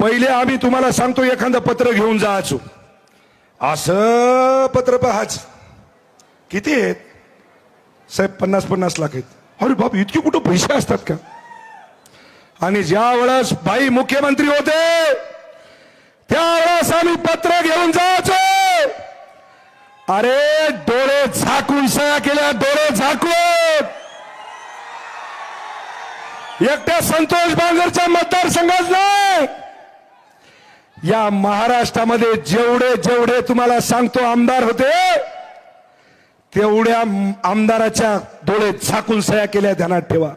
पहिले आम्ही तुम्हाला सांगतो एखादं पत्र घेऊन जायचो. असं पत्र पहाच. किती आहेत? साहेब पन्नास पन्नास लाख आहेत. अरे बाप इतके कुठं पैसे असतात का? आणि ज्या वेळेस बाई मुख्यमंत्री होते त्यावेळेस आम्ही पत्र घेऊन जायचो. अरे डोळे झाकून सया केल्या डोळे झाकून. एकट्या संतोष बांगरच्या मतदारसंघात नाही. या महाराष्ट्रामध्ये जेवढे जेवढे तुम्हाला सांगतो आमदार होते तेवढ्या आमदाराच्या डोळे झाकून सया केल्या ध्यानात ठेवा.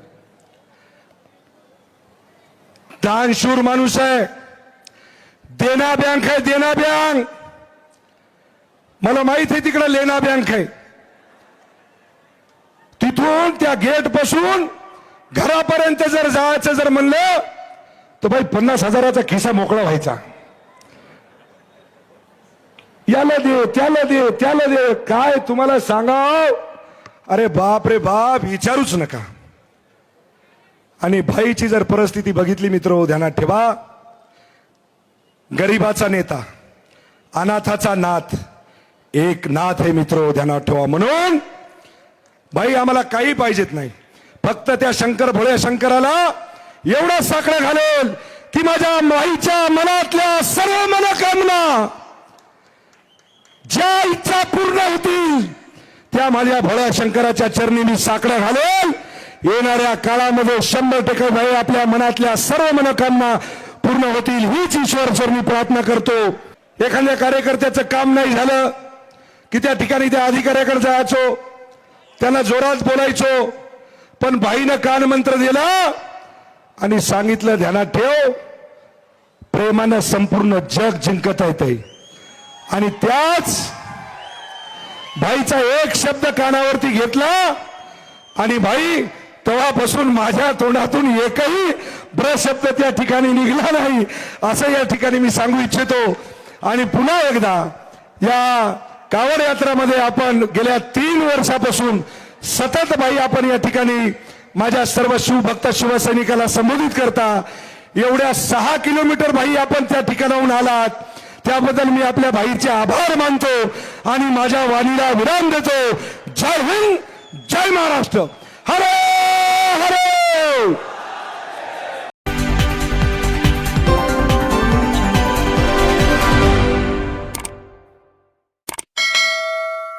दानशूर माणूस आहे. देना बँक आहे देना बँक. मला माहीत आहे तिकडे लेना बँक आहे. तिथून त्या गेटपासून घरापर्यंत जर जायचं जर म्हणलं तर भाई पन्नास हजाराचा खिसा मोकळा व्हायचा. याला दे त्याला दे त्याला दे. काय तुम्हाला सांगाव? अरे बाप रे बाप विचारूच नका. आणि भाईची जर परिस्थिती बघितली मित्र ध्यानात ठेवा. गरीबाचा नेता अनाथाचा नाथ एक नाथ हे मित्र ध्यानात ठेवा म्हणून. भाई आम्हाला काही पाहिजेत नाही. फक्त त्या शंकर भोळ्या शंकराला एवढा साखळं घालेल की माझ्या माईच्या मनातल्या सर्व मनोकामना ज्या इच्छा पूर्ण होतील त्या माझ्या भोळ्या शंकराच्या चरणी मी साकडं घालेल. येणाऱ्या काळामध्ये शंभर टक्के भाई आपल्या मनातल्या सर्व मनोकामना पूर्ण होतील. हीच ईश्वर मी प्रार्थना करतो. एखाद्या कार्यकर्त्याचं काम नाही झालं की त्या ठिकाणी त्या अधिकाऱ्याकडे जायचो त्यांना जोरात बोलायचो पण भाईनं कान मंत्र दिला आणि सांगितलं ध्यानात ठेव प्रेमानं संपूर्ण जग जिंकता येते आणि त्याच भाईचा एक शब्द कानावरती घेतला आणि भाई तेव्हापासून माझ्या तोंडातून एकही ब्र शब्द त्या ठिकाणी निघाला नाही असं या ठिकाणी मी सांगू इच्छितो. आणि पुन्हा एकदा या कावड यात्रामध्ये आपण गेल्या तीन वर्षापासून सतत भाई आपण या ठिकाणी माझ्या सर्व शिवभक्त शिवसैनिकाला संबोधित करता. एवढ्या सहा किलोमीटर भाई आपण त्या ठिकाणाहून आलात. त्याबद्दल मी आपल्या भाईचे आभार मानतो आणि माझ्या वाणीला विराम देतो. जय हिंद जय महाराष्ट्र. हरे हरे